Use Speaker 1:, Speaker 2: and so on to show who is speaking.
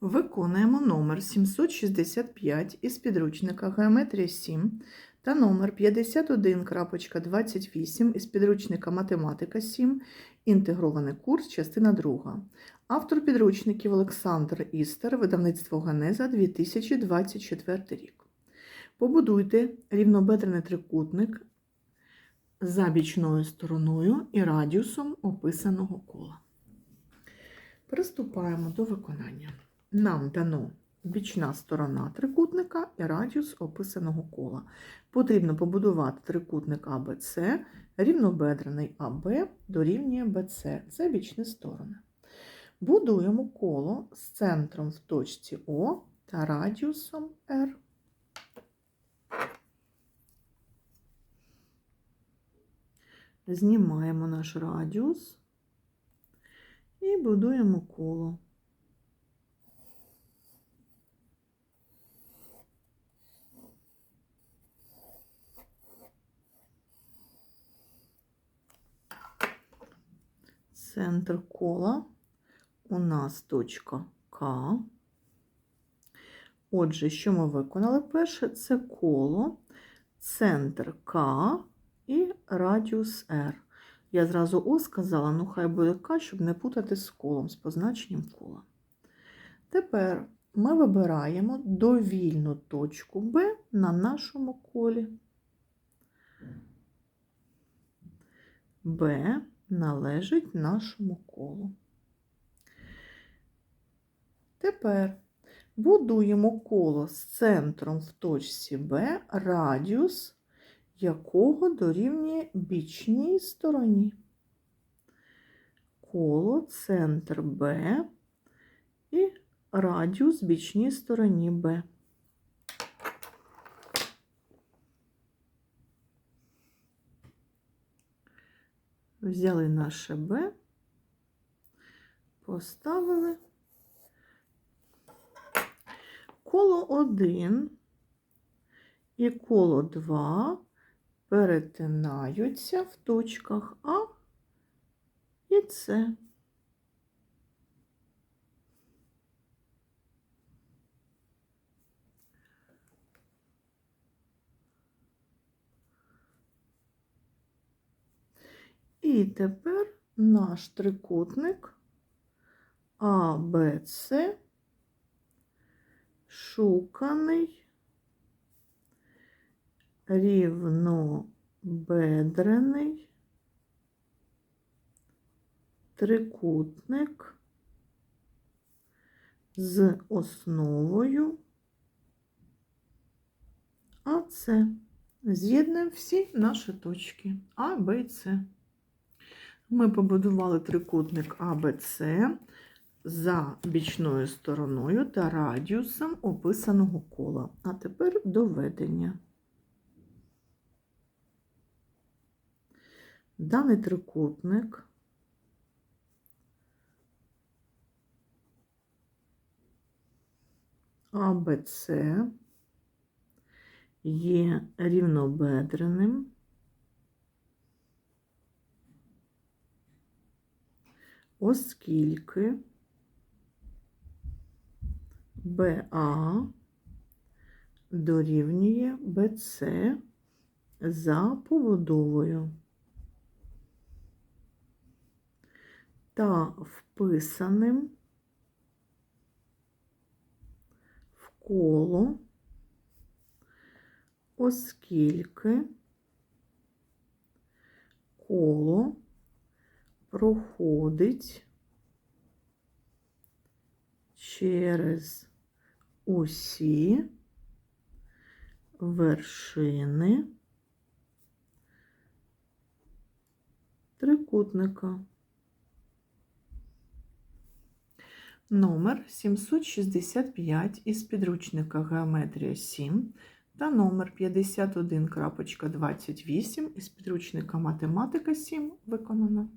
Speaker 1: Виконуємо номер 765 із підручника Геометрія 7 та номер 51.28 із підручника Математика 7, інтегрований курс, частина 2. Автор підручників Олександр Істер, видавництво Генеза 2024 рік. Побудуйте рівнобедрений трикутник за бічною стороною і радіусом описаного кола. Приступаємо до виконання. Нам дано бічна сторона трикутника і радіус описаного кола. Потрібно побудувати трикутник АБЦ, рівнобедрений АБ дорівнює БЦ. Це бічні сторони. Будуємо коло з центром в точці О та радіусом R. Знімаємо наш радіус і будуємо коло. Центр кола у нас точка К. Отже, що ми виконали перше? Це коло, центр К і радіус R. Я зразу О сказала, ну хай буде К, щоб не путати з колом, з позначенням кола. Тепер ми вибираємо довільну точку Б на нашому колі. Б належить нашому колу. Тепер будуємо коло з центром в точці Б, радіус якого дорівнює бічній стороні. Коло, центр Б і радіус бічній стороні Б. Взяли наше Б, поставили коло 1 і коло 2 перетинаються в точках А і С. І тепер наш трикутник АБЦ шуканий рівнобедрений трикутник з основою АЦ. З'єднуємо всі наші точки А, Б і С. Ми побудували трикутник АБЦ за бічною стороною та радіусом описаного кола. А тепер доведення. Даний трикутник АБЦ є рівнобедреним, оскільки БА дорівнює БЦ за побудовою. та вписаним в коло, оскільки коло проходить через усі вершини трикутника. Номер 765 із підручника Геометрія 7 та номер 51.28 із підручника Математика 7 виконано.